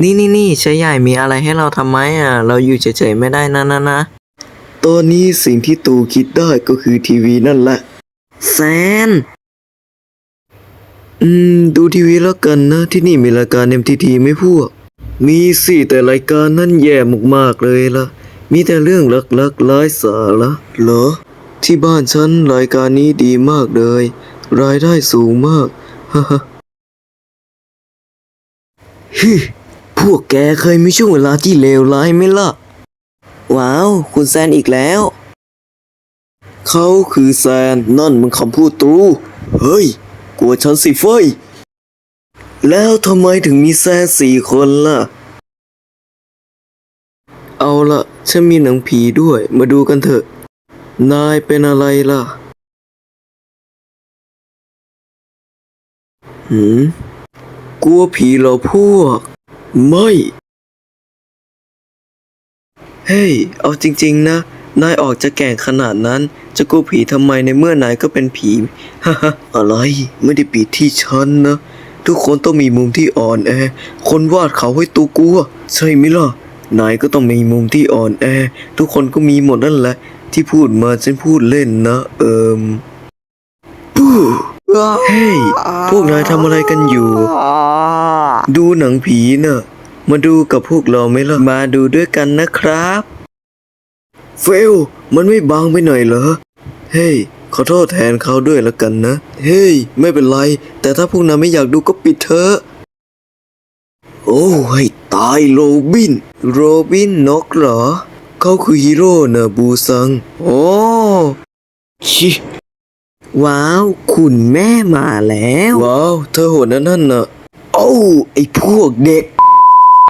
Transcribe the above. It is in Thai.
นี่นี่นี่ชายใหญ่มีอะไรให้เราทำไหมอะ เราอยู่เฉยๆไม่ได้นะนะนะ ตอนนี้สิ่งที่ตูคิดได้ก็คือทีวีนั่นแหละ แซน อืม ดูทีวีแล้วกันนะ ที่นี่มีรายการ MTT ไหม่พวก มีสิแต่รายการนั่นแย่มากๆเลยล่ะ มีแต่เรื่องลักๆไร้สาระเหรอ ที่บ้านฉันรายการนี้ดีมากเลย รายได้สูงมากฮ่าฮ่าฮิ พวกแกเคยมีช่วงเวลาที่เลวร้ายไหมล่ะ ว้าว คุณแซนอีกแล้ว เขาคือแซนนั่นมันคำพูดตรูเฮ้ย กลัวฉันสิเฟยแล้วทำไมถึงมีแซนสี่คนล่ะ เอาละฉันมีหนังผีด้วย มาดูกันเถอะ นายเป็นอะไรล่ะ หืม กลัวผีเหรอพวก ไม่ เฮ้ย เอาจริง ๆ นะ นายออกจะแก่งขนาดนั้น จะกลัวผีทำไมในเมื่อนายก็เป็นผีฮ่าฮอะไร ไม่ได้ปิดที่ฉันนะ ทุกคนต้องมีมุมที่อ่อนแอ คนวาดเขาให้ตัวกลัว ใช่ไหมล่ะ นายก็ต้องมีมุมที่อ่อนแอ ทุกคนก็มีหมดนั่นแหละ ที่พูดมาฉันพูดเล่นนะ เอิมปู้เฮ้ย พวกนายทำอะไรกันอยู่ ดูหนังผีน่ะ มาดูกับพวกเราไหมล่ะ มาดูด้วยกันนะครับเฟลมันไม่บางไปหน่อยเหรอ เฮ้ย ขอโทษแทนเขาด้วยละกันนะ เฮ้ย ไม่เป็นไร แต่ถ้าพวกนายไม่อยากดูก็ปิดเถอะ โอ้ให้ตายโรบิน โรบินนกเหรอ เขาคือฮีโร่นะบูซัง โอ้ชิว้าว คุณแม่มาแล้ว ว้าว เธอโหดนะนั่นน่ะ โอ้าไอพวกเด็ก